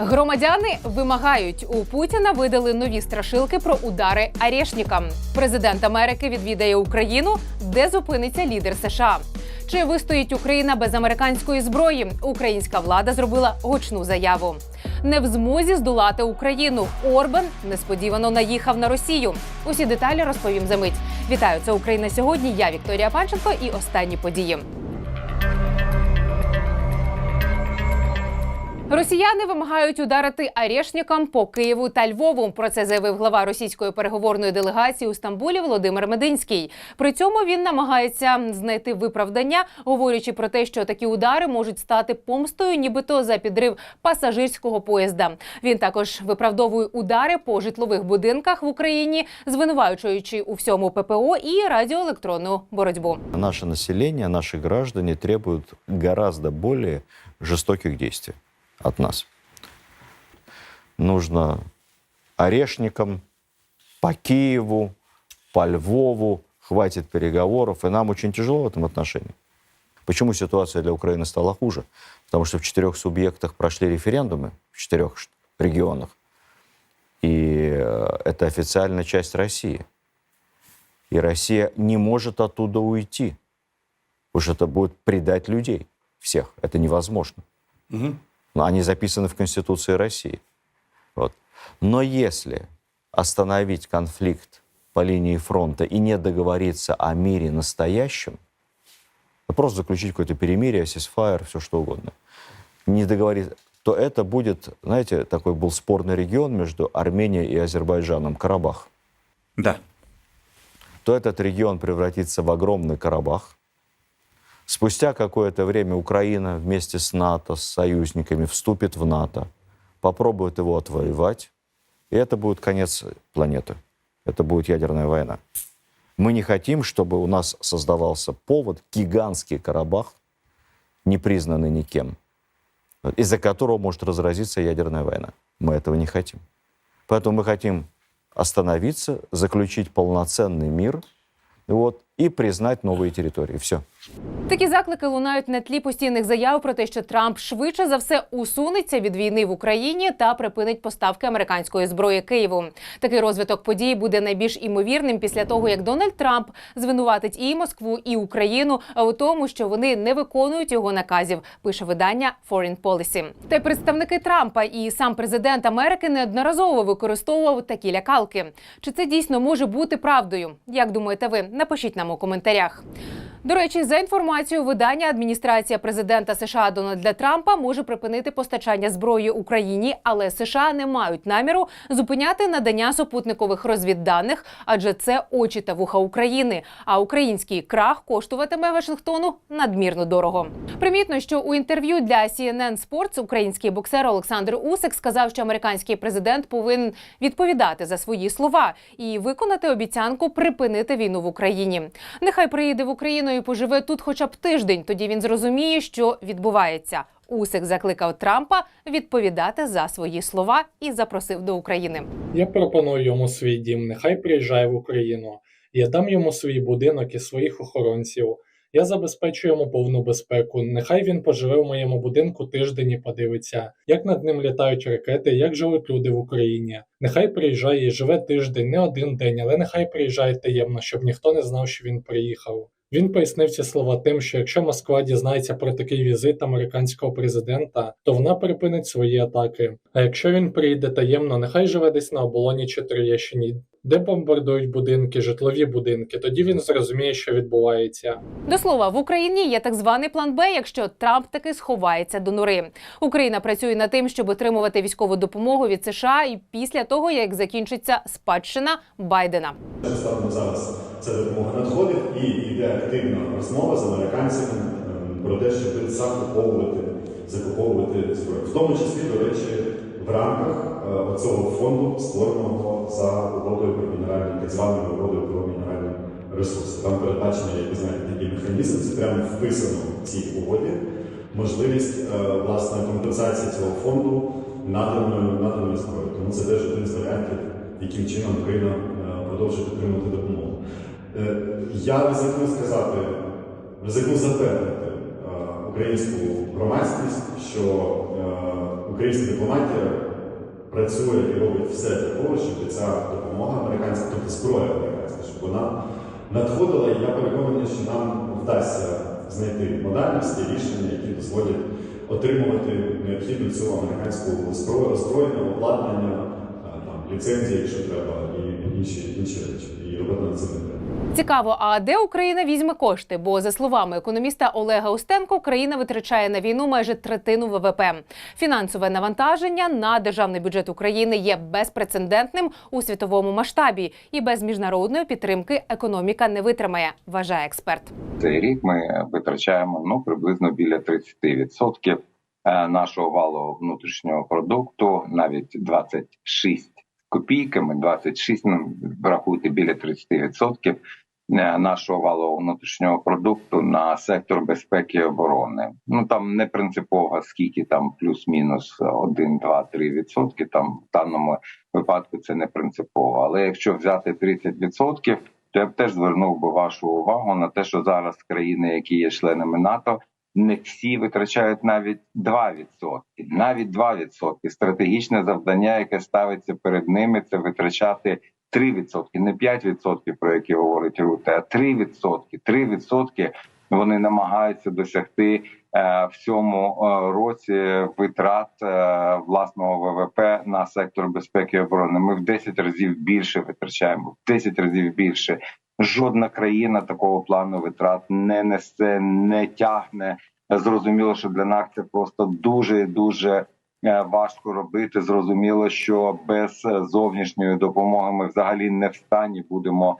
Громадяни вимагають у Путіна видали нові страшилки про удари Арешнікам. Президент Америки відвідає Україну, де зупиниться лідер США. Чи вистоїть Україна без американської зброї? Українська влада зробила гучну заяву. Не в змозі здолати Україну. Орбан несподівано наїхав на Росію. Усі деталі розповім за мить. Вітаю, це Україна сьогодні. Я Вікторія Панченко і останні події. Росіяни вимагають ударити арешникам по Києву та Львову. Про це заявив глава російської переговорної делегації у Стамбулі Володимир Мединський. При цьому він намагається знайти виправдання, говорячи про те, що такі удари можуть стати помстою, нібито за підрив пасажирського поїзда. Він також виправдовує удари по житлових будинках в Україні, звинувачуючи у всьому ППО і радіоелектронну боротьбу. Наше население, наши граждане требуют гораздо более жестоких действий от нас. Нужно орешникам по Киеву, по Львову, хватит переговоров, и нам очень тяжело в этом отношении. Почему ситуация для Украины стала хуже? Потому что в четырех субъектах прошли референдумы, в четырех регионах, и э, это официальная часть России. И Россия не может оттуда уйти. Потому что это будет предать людей. Всех. Это невозможно. Но Они записаны в Конституции России. Вот. Но если остановить конфликт по линии фронта и не договориться о мире настоящем, а просто заключить какое-то перемирие, сисфайр, все что угодно, не договориться, то это будет, знаете, такой был спорный регион между Арменией и Азербайджаном, Карабах Да. то этот регион превратится в огромный Карабах. Спустя какое-то время Украина вместе с НАТО, с союзниками вступит в НАТО, попробует его отвоевать, и это будет конец планеты. Это будет ядерная война. Мы не хотим, чтобы у нас создавался повод, гигантский Карабах, не признанный никем, из-за которого может разразиться ядерная война. Мы этого не хотим. Поэтому мы хотим остановиться, заключить полноценный мир вот, и признать новые территории. Все. Такі заклики лунають на тлі постійних заяв про те, що Трамп швидше за все усунеться від війни в Україні та припинить поставки американської зброї Києву. Такий розвиток подій буде найбільш імовірним після того, як Дональд Трамп звинуватить і Москву, і Україну у тому, що вони не виконують його наказів. Пише видання Foreign Policy. Та й представники Трампа і сам президент Америки неодноразово використовував такі лякалки. Чи це дійсно може бути правдою? Як думаєте ви? Напишіть нам у коментарях. До речі, за інформацією видання, адміністрація президента США Дональда Трампа може припинити постачання зброї Україні, але США не мають наміру зупиняти надання супутникових розвідданих, адже це очі та вуха України. А український крах коштуватиме Вашингтону надмірно дорого. Примітно, що у інтерв'ю для CNN Sports український боксер Олександр Усик сказав, що американський президент повинен відповідати за свої слова і виконати обіцянку припинити війну в Україні. Нехай приїде в Україну і поживе тут хоча б тиждень. Тоді він зрозуміє, що відбувається. Усик закликав Трампа відповідати за свої слова і запросив до України. Я пропоную йому свій дім, нехай приїжджає в Україну. Я дам йому свій будинок і своїх охоронців. Я забезпечу йому повну безпеку. Нехай він поживе в моєму будинку тиждень і подивиться, як над ним літають ракети, як живуть люди в Україні. Нехай приїжджає і живе тиждень, не один день, але нехай приїжджає таємно, щоб ніхто не знав, що він приїхав. Він пояснив ці слова тим, що якщо Москва дізнається про такий візит американського президента, то вона припинить свої атаки. А якщо він приїде таємно, нехай живе десь на оболоні чи Троєщині, де бомбардують будинки, житлові будинки. Тоді він зрозуміє, що відбувається. До слова, в Україні є так званий план Б, якщо Трамп таки сховається до нори. Україна працює над тим, щоб отримувати військову допомогу від США і після того, як закінчиться спадщина Байдена. Станом зараз ця допомога надходить і йде активна розмова з американцями ем, про те, щоб закуповувати, закуповувати зброю. В тому числі, до речі, в рамках е, цього фонду, створеного за угодою про мінеральні, так званою угодою про мінеральні ресурси. Там передбачено, як ви знаєте, такий механізм, це прямо вписано в цій угоді. Можливість е, власне компенсації цього фонду наданою наданою зброєю. Тому це теж один з варіантів, яким чином Україна е, продовжує підтримувати допомогу. Я ризикну сказати, ризикну запевнити українську громадськість, що е, українська дипломатія працює і робить все для того, щоб ця допомога американська, тобто зброя американська, щоб вона надходила, і я переконаний, що нам вдасться знайти модальності, рішення, які дозволять отримувати необхідну цю американську зброю, озброєння, обладнання, е, там, ліцензії, якщо треба, і інші, інші речі. І робити над цим не треба. Цікаво, а де Україна візьме кошти? Бо за словами економіста Олега Устенко, країна витрачає на війну майже третину ВВП. Фінансове навантаження на державний бюджет України є безпрецедентним у світовому масштабі, і без міжнародної підтримки економіка не витримає, вважає експерт. Цей рік ми витрачаємо ну приблизно біля 30% е, нашого валового внутрішнього продукту, навіть 26 копійками, 26, ну врахуйте біля 30% е, нашого валового внутрішнього продукту на сектор безпеки і оборони. Ну там не принципово скільки там плюс-мінус 1, 2, 3 відсотки. Там в даному випадку це не принципово. Але якщо взяти 30%, то я б теж звернув би вашу увагу на те, що зараз країни, які є членами НАТО, не всі витрачають навіть 2%. Навіть 2%. Стратегічне завдання, яке ставиться перед ними, це витрачати 3%, не 5%, про які говорить Руте, а 3%. 3% вони намагаються досягти е, в цьому е, році витрат е, власного ВВП на сектор безпеки і оборони. Ми в 10 разів більше витрачаємо, в 10 разів більше. Жодна країна такого плану витрат не несе, не тягне. Зрозуміло, що для нас це просто дуже дуже е, важко робити. Зрозуміло, що без е, зовнішньої допомоги ми взагалі не в стані будемо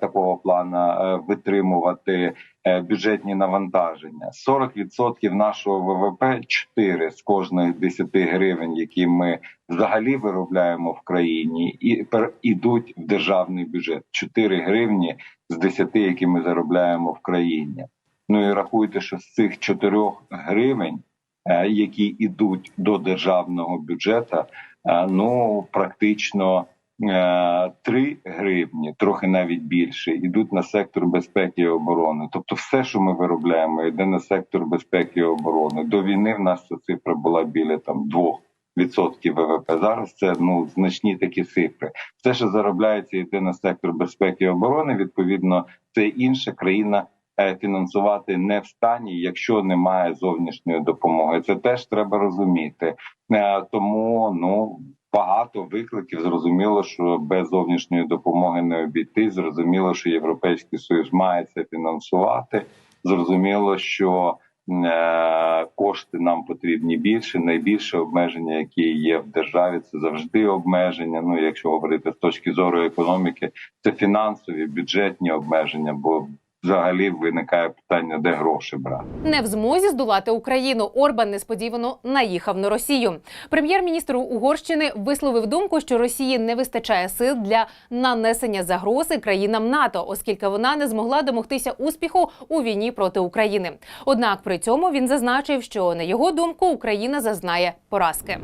такого плану е, витримувати е, бюджетні навантаження. 40% нашого ВВП 4 з кожних 10 гривень, які ми взагалі виробляємо в країні, і ідуть в державний бюджет. 4 гривні з 10, які ми заробляємо в країні. Ну і рахуйте, що з цих 4 гривень, е, які йдуть до державного бюджету, е, ну практично е, 3 гривні, трохи навіть більше, йдуть на сектор безпеки і оборони. Тобто, все, що ми виробляємо, йде на сектор безпеки і оборони. До війни в нас ця цифра була біля там 2 відсотків ВВП. Зараз це ну значні такі цифри. Все, що заробляється, йде на сектор безпеки і оборони. Відповідно, це інша країна е, фінансувати не в стані, якщо немає зовнішньої допомоги. Це теж треба розуміти. Е, Тому ну. Багато викликів зрозуміло, що без зовнішньої допомоги не обійти. Зрозуміло, що європейський союз має це фінансувати. Зрозуміло, що е, кошти нам потрібні більше. Найбільше обмеження, які є в державі, це завжди обмеження. Ну, якщо говорити з точки зору економіки, це фінансові бюджетні обмеження, бо взагалі виникає питання, де гроші брати. Не в змозі здолати Україну. Орбан несподівано наїхав на Росію. Прем'єр-міністр Угорщини висловив думку, що Росії не вистачає сил для нанесення загрози країнам НАТО, оскільки вона не змогла домогтися успіху у війні проти України. Однак при цьому він зазначив, що на його думку Україна зазнає поразки.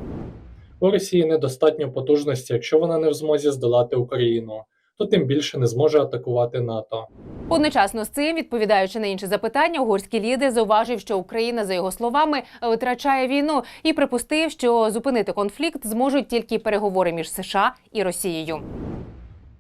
У Росії недостатньо потужності, якщо вона не в змозі здолати Україну, то тим більше не зможе атакувати НАТО. Одночасно з цим, відповідаючи на інші запитання, угорський лідер зауважив, що Україна, за його словами, витрачає війну і припустив, що зупинити конфлікт зможуть тільки переговори між США і Росією.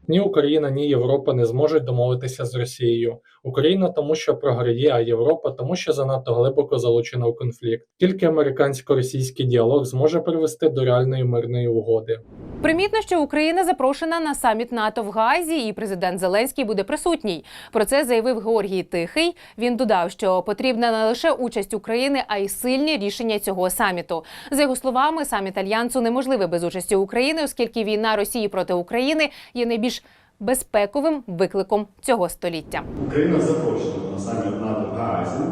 Ні Україна, ні Європа не зможуть домовитися з Росією. Україна тому, що програє, а Європа тому, що занадто глибоко залучена в конфлікт. Тільки американсько-російський діалог зможе привести до реальної мирної угоди. Примітно, що Україна запрошена на саміт НАТО в Газі, і президент Зеленський буде присутній. Про це заявив Георгій Тихий. Він додав, що потрібна не лише участь України, а й сильні рішення цього саміту. За його словами, саміт альянсу неможливий без участі України, оскільки війна Росії проти України є найбільш безпековим викликом цього століття. Україна запрошена на саміт НАТО Гаазі.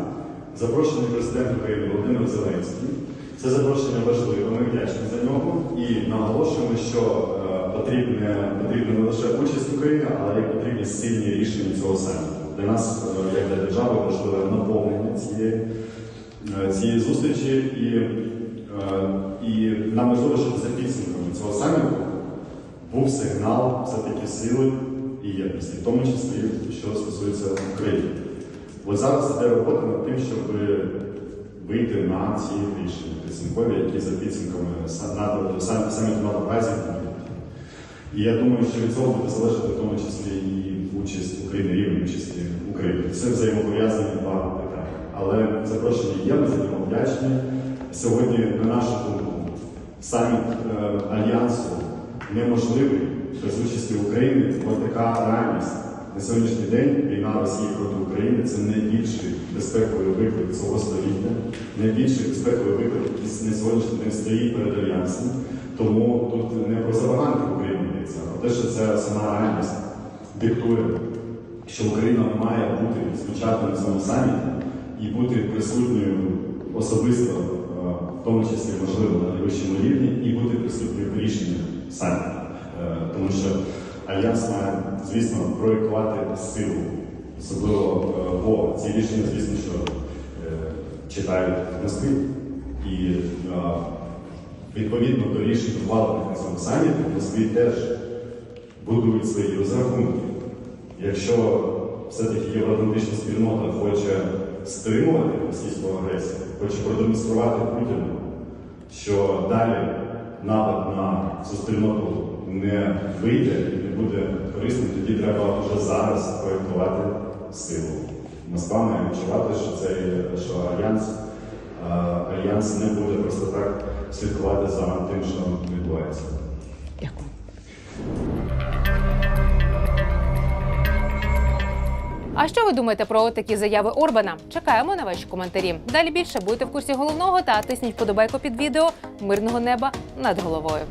Запрошений президент України Володимир Зеленський. Це запрошення важливе, ми вдячні за нього і наголошуємо, що е, потрібне, потрібна не лише участь України, але й потрібні сильні рішення цього саміту. Для нас, е, як для держави, важливе наповнення цієї, е, цієї зустрічі, і, і нам важливо, щоб за підсумками цього саміту був сигнал все-таки сили і єдності, в тому числі, що стосується України. От зараз іде робота над тим, щоб вийти на ці рішення підсумкові, які за підсумками НАТО- сам- саміту НАТО в будуть. І я думаю, що від цього буде залежати в тому числі і участь України, рівень участі України. Це взаємопов'язані два питання. Але запрошення є, ми за нього вдячні. Сьогодні, на нашу думку, саміт е, альянсу неможливий без участі України, бо така реальність. На сьогоднішній день війна Росії проти України це найбільший безпековий виклик цього століття, найбільший безпековий виклик, який на сьогоднішній день стоїть перед альянсом. Тому тут не про забаганки України йдеться, а про те, що це сама реальність диктує, що Україна має бути звучати на цьому саміті і бути присутньою особисто, в тому числі можливо на найвищому рівні, і бути присутньою в рішеннях саміту. Е, Тому що альянс має, звісно, проєктувати силу, особливо е, бо ці рішення, звісно, що е, читають Москві. І відповідно до рішень, ухвалених на цьому саміті, Москві теж будують свої розрахунки. Якщо все-таки євроатлантична спільнота хоче стримувати російську агресію, хоче продемонструвати Путіну, що далі напад на цю спільноту не вийде і не буде корисним, тоді треба вже зараз проєктувати силу. Москва має відчувати, що це що альянс, альянс не буде просто так слідкувати за тим, що відбувається. Дякую. А що ви думаєте про такі заяви Орбана? Чекаємо на ваші коментарі. Далі більше будьте в курсі головного та тисніть вподобайку під відео мирного неба над головою.